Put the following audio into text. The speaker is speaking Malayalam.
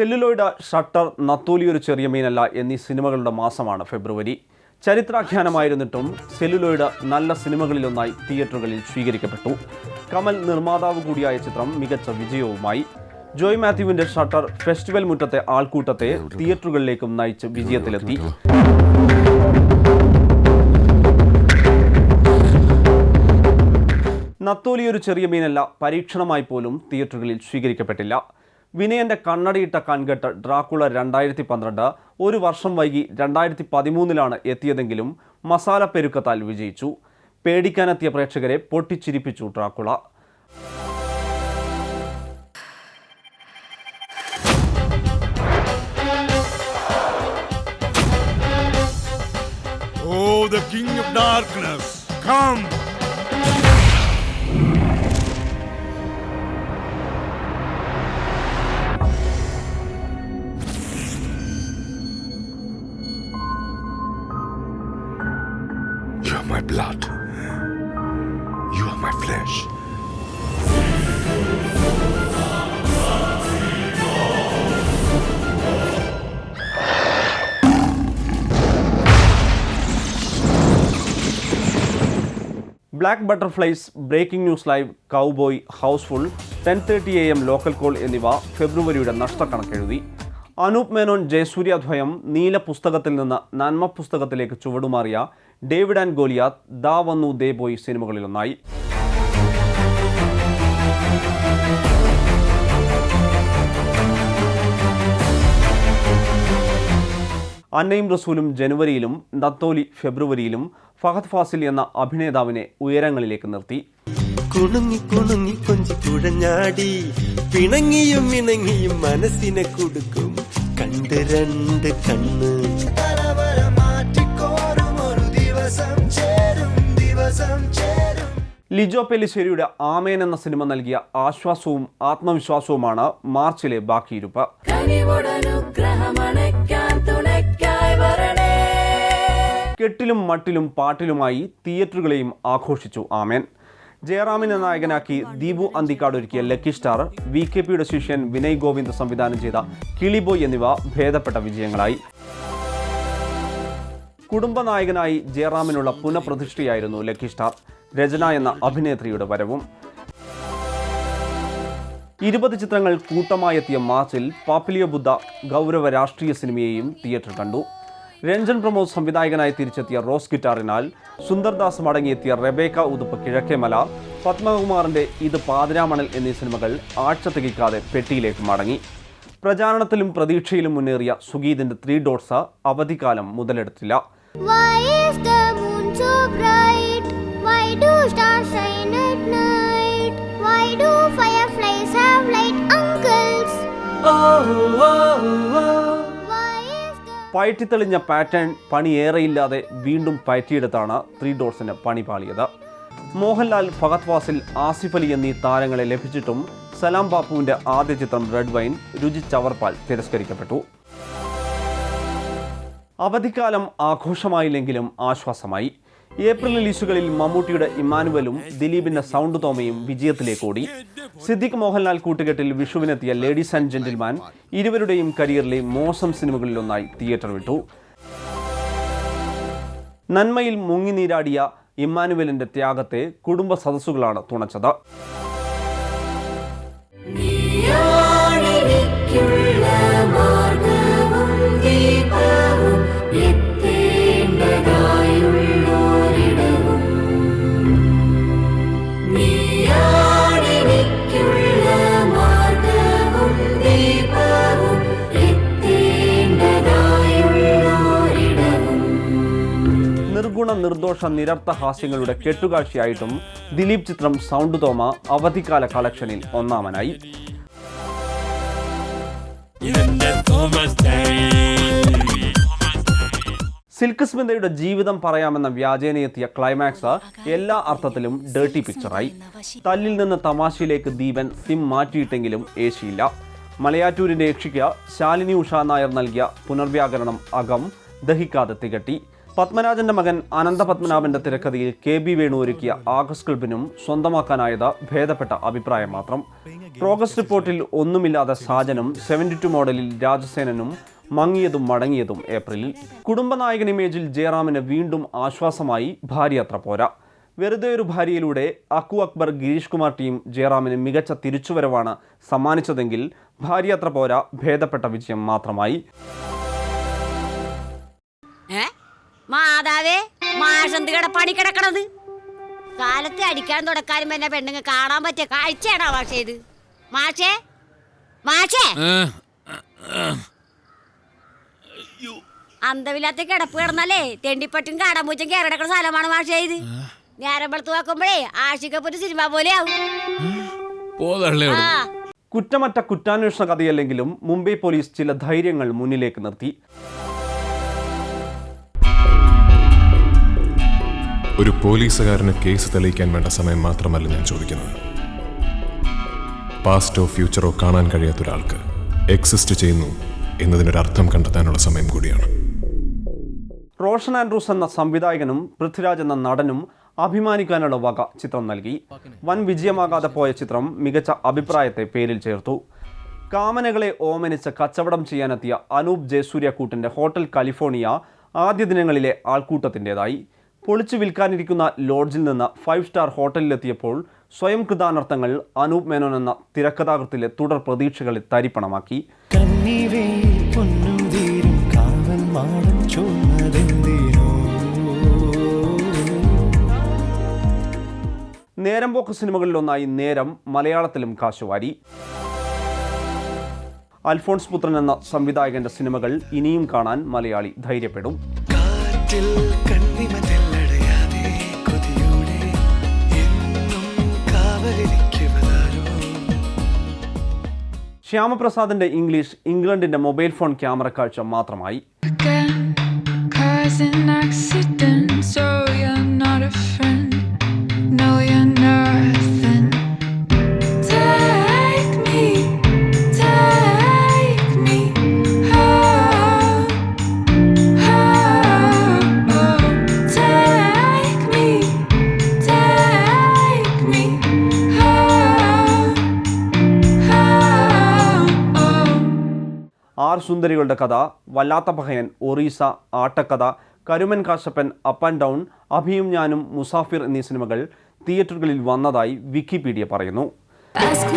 സെല്ലുലോയിഡ് ഷട്ടർ നത്തോലിയൊരു ചെറിയ മീനല്ല എന്നീ സിനിമകളുടെ മാസമാണ് ഫെബ്രുവരി. ചരിത്രാഖ്യാനമായിരുന്നിട്ടും സെല്ലുലോയിഡ് നല്ല സിനിമകളിലൊന്നായി തിയേറ്ററുകളിൽ സ്വീകരിക്കപ്പെട്ടു. കമൽ നിർമ്മാതാവ് കൂടിയായ ചിത്രം മികച്ച വിജയവുമായി. ജോയ് മാത്യുവിന്റെ ഷട്ടർ ഫെസ്റ്റിവൽ മുറ്റത്തെ ആൾക്കൂട്ടത്തെ തിയേറ്ററുകളിലേക്കും നയിച്ച് വിജയത്തിലെത്തി. നത്തോലി ഒരു ചെറിയ മീനല്ല പരീക്ഷണമായി പോലും തിയേറ്ററുകളിൽ സ്വീകരിക്കപ്പെട്ടില്ല. വിനയന്റെ കണ്ണടിയിട്ട കൺകെട്ട് ഡ്രാക്കുള രണ്ടായിരത്തി പന്ത്രണ്ട് ഒരു വർഷം വൈകി രണ്ടായിരത്തി പതിമൂന്നിലാണ് എത്തിയതെങ്കിലും മസാല പെരുക്കത്താൽ വിജയിച്ചു. പേടിക്കാനെത്തിയ പ്രേക്ഷകരെ പൊട്ടിച്ചിരിപ്പിച്ചു Dracula. Blood. You are my flesh. Black butterflies breaking news live cowboy housefull ten thirty A M local call എന്നിവ ഫെബ്രുവരിയുടെ നഷ്ടക്കണക്കെഴുതി അനൂപ് മേനോൻ ജയസൂര്യദ്വയം നീല പുസ്തകത്തിൽ നിന്ന് നന്മ പുസ്തകത്തിലേക്ക് ചുവടുമാറിയ ഡേവിഡ് ആൻഡ് ഗോലിയാത്ത് ദാ വന്നു ദേ ബോയ് സിനിമകളിലൊന്നായി. അന്നയും റസൂലും ജനുവരിയിലും നത്തോലി ഫെബ്രുവരിയിലും ഫഹദ് ഫാസിൽ എന്ന അഭിനേതാവിനെ ഉയരങ്ങളിലേക്ക് നിർത്തി. കുണുങ്ങി കുണുങ്ങി കൊഞ്ചി കുഴഞ്ഞാടി പിണങ്ങിയും ഇണങ്ങിയും മനസ്സിനെ കൊടുക്കും. കണ്ട് രണ്ട് കണ്ണ്. ലിജോ പെല്ലിശ്ശേരിയുടെ ആമേൻ എന്ന സിനിമ നൽകിയ ആശ്വാസവും ആത്മവിശ്വാസവുമാണ് മാർച്ചിലെ ബാക്കിയിരുപ്പ്. കെട്ടിലും മട്ടിലും പാട്ടിലുമായി തിയേറ്ററുകളെയും ആഘോഷിച്ചു ആമേൻ. ജയറാമിനെ നായകനാക്കി ദീപു അന്തിക്കാട് ഒരുക്കിയ ലക്കി സ്റ്റാർ വി കെ പിയുടെ ശിഷ്യൻ വിനയ് ഗോവിന്ദ് സംവിധാനം ചെയ്ത കിളിബോയ് എന്നിവ ഭേദപ്പെട്ട വിജയങ്ങളായി. കുടുംബനായകനായി ജയറാമിനുള്ള പുനഃപ്രതിഷ്ഠയായിരുന്നു ലക്കി സ്റ്റാർ രചന എന്ന അഭിനേത്രിയുടെ വരവും. ഇരുപത് ചിത്രങ്ങൾ കൂട്ടമായെത്തിയ മാർച്ചിൽ പാപ്പിലിയ ബുദ്ധ ഗൗരവ രാഷ്ട്രീയ സിനിമയെയും തിയേറ്റർ കണ്ടു. രഞ്ജൻ പ്രമോദ് സംവിധായകനായി തിരിച്ചെത്തിയ റോസ് ഗിറ്റാറിനാൽ സുന്ദർദാസ് മടങ്ങിയെത്തിയ റെബേക്ക ഉതുപ്പ് കിഴക്കേമല പത്മകുമാറിന്റെ ഇത് പാതിരാമണൽ എന്നീ സിനിമകൾ ആഴ്ച തികയ്ക്കാതെ പെട്ടിയിലേക്ക് മടങ്ങി. പ്രചാരണത്തിലും പ്രതീക്ഷയിലും മുന്നേറിയ സുഗീതിന്റെ ത്രീ ഡോട്ട്സ് അവധിക്കാലം മുതലെടുത്തില്ല. Why is the moon so bright? Why do stars shine at night? Why do fireflies have light uncles? Why is the പയറ്റിത്തെളിഞ്ഞ pattern പണിയേറെയില്ലാതെ വീണ്ടും പയറ്റിയെടുത്താണ് ത്രീ ഡോട്ട്സിന് പണി പാളിയത് മോഹൻലാൽ ഫഹദ് ഫാസിൽ ആസിഫ് അലി എന്നീ താരങ്ങളെ ലഭിച്ചിട്ടും സലാം ബാപ്പുവിന്റെ ആദ്യ ചിത്രം റെഡ് വൈൻ രുചി ചവർപ്പാൽ തിരസ്കരിക്കപ്പെട്ടു അവധിക്കാലം ആഘോഷമായില്ലെങ്കിലും ആശ്വാസമായി. ഏപ്രിൽ റിലീസുകളിൽ മമ്മൂട്ടിയുടെ ഇമ്മാനുവലും ദിലീപിന്റെ സൗണ്ട് തോമയും വിജയത്തിലേക്ക് ഓടി. സിദ്ദിഖ് മോഹൻലാൽ കൂട്ടുകെട്ടിൽ വിഷുവിനെത്തിയ ലേഡീസ് ആൻഡ് ജെന്റിൽമാൻ ഇരുവരുടെയും കരിയറിലെ മോശം സിനിമകളിലൊന്നായി തിയേറ്റർ വിട്ടു. നന്മയിൽ മുങ്ങി നീരാടിയ ഇമ്മാനുവലിന്റെ ത്യാഗത്തെ കുടുംബ സദസ്സുകളാണ് തുണച്ചത്. നിർഗുണ നിർദോഷ നിരർത്ഥ ഹാസ്യങ്ങളുടെ കെട്ടുകാഴ്ചയായിട്ടും ദിലീപ് ചിത്രം സൗണ്ട് തോമ അവധിക്കാല കളക്ഷനിൽ ഒന്നാമനായി. സിൽക്ക് സ്മിതയുടെ ജീവിതം പറയാമെന്ന വ്യാജേനയെത്തിയ ക്ലൈമാക്സ് എല്ലാ അർത്ഥത്തിലും ഡേർട്ടി പിക്ചറായി തല്ലിൽ നിന്ന് തമാശയിലേക്ക് ദീപൻ സിം മാറ്റിയിട്ടെങ്കിലും ഏശിയില്ല. മലയാറ്റൂരിന്റെ യക്ഷിക്ക് ശാലിനി ഉഷാ നായർ നൽകിയ പുനർവ്യാകരണം അകം ദഹിക്കാതെ തികട്ടി. പത്മരാജന്റെ മകൻ അനന്തപത്മനാഭന്റെ തിരക്കഥയിൽ കെ ബി വേണു ഒരുക്കിയ ആഗസ്റ്റ് ക്ലബിനും സ്വന്തമാക്കാനായത് ഭേദപ്പെട്ട അഭിപ്രായം മാത്രം. പ്രോഗ്രസ് റിപ്പോർട്ടിൽ ഒന്നുമില്ലാതെ സാജനും സെവന്റി ടു മോഡലിൽ രാജസേനനും മങ്ങിയതും മടങ്ങിയതും ഏപ്രിലിൽ. കുടുംബനായകൻ ഇമേജിൽ ജയറാമിന് വീണ്ടും ആശ്വാസമായി ഭാര്യ അത്ര പോരാ. വെറുതെ ഒരു ഭാര്യയിലൂടെ അക്കു അക്ബർ ഗിരീഷ് കുമാർ ടീം ജയറാമിന് മികച്ച തിരിച്ചുവരവാണ് സമ്മാനിച്ചതെങ്കിൽ ഭാര്യയത്ര പോരാ ഭേദപ്പെട്ട വിജയം മാത്രമായി. മാഷന്ത് കിടപ്പാണി കിടക്കണത്? കാലത്ത് അടിക്കാൻ തുടക്കാനും എന്നെ പെണ്ണുങ്ങൾ കാണാൻ പറ്റിയ കാഴ്ചയാണോ മാഷേ ഇത്? മാഷേ? മാഷേ? അന്തമില്ലാത്ത കിടപ്പ് കിടന്നാലേ തെണ്ടിപ്പട്ടും കാടാമ്പൂച്ചും കയറി കിടക്കുന്ന സ്ഥലമാണ് മാഷേ ഇത്. നേരം വെളുത്ത് നോക്കുമ്പോഴേ ആഷിക്കപ്പൊരു സിനിമ പോലെ ആവും. ആ. കുറ്റമറ്റ കുറ്റാന്വേഷണ കഥയല്ലെങ്കിലും മുംബൈ പോലീസ് ചില ധൈര്യങ്ങൾ മുന്നിലേക്ക് നിർത്തി. ഒരു പോലീസുകാരന് കേസ് തെളിയിക്കാൻ വേണ്ട സമയം മാത്രമല്ല ഞാൻ ചോദിക്കുന്നത്. പാസ്റ്റോ ഫ്യൂച്ചറോ കാണാൻ കഴിയാത്ത ഒരാൾക്ക് എക്സിസ്റ്റ് ചെയ്യുന്നു എന്നതിനൊരർത്ഥം കണ്ടെത്താനുള്ള സമയം കൂടിയാണ്. റോഷൻ ആൻഡ്രൂസ് എന്ന സംവിധായകനും പൃഥ്വിരാജ് എന്ന നടനും അഭിമാനിക്കാനുള്ള വക ചിത്രം നൽകി. വൻ വിജയമാകാതെ പോയ ചിത്രം മികച്ച അഭിപ്രായത്തെ പേരിൽ ചേർത്തു. കാമനകളെ ഓമനിച്ച് കച്ചവടം ചെയ്യാനെത്തിയ അനൂപ് ജയസൂര്യക്കൂട്ടിന്റെ ഹോട്ടൽ കാലിഫോർണിയ ആദ്യ ദിനങ്ങളിലെ ആൾക്കൂട്ടത്തിന്റെതായി പൊളിച്ചു വിൽക്കാനിരിക്കുന്ന ലോഡ്ജിൽ നിന്ന് ഫൈവ് സ്റ്റാർ ഹോട്ടലിലെത്തിയപ്പോൾ സ്വയം കൃതാനർത്ഥങ്ങൾ അനൂപ് മേനോൻ എന്ന തിരക്കഥാകൃത്തിലെ തുടർ പ്രതീക്ഷകളെ തരിപ്പണമാക്കി. നേരംപോക്ക് സിനിമകളിലൊന്നായി നേരം മലയാളത്തിലും കാശുവാരി. അൽഫോൺസ് പുത്രൻ എന്ന സംവിധായകന്റെ സിനിമകൾ ഇനിയും കാണാൻ മലയാളി ധൈര്യപ്പെടും. ശ്യാമപ്രസാദിന്റെ ഇംഗ്ലീഷ് ഇംഗ്ലണ്ടിന്റെ മൊബൈൽ ഫോൺ ക്യാമറ കാഴ്ച മാത്രമായി. സുന്ദരികളുടെ കഥ Vallatha Pahayan Orissa Aattakatha Karuman Kashappan up and down അഭിയും ഞാനും മുസാഫിർ എന്നീ സിനിമകൾ തിയേറ്ററുകളിൽ വന്നതായി വിക്കിപീഡിയ പറയുന്നു. Ask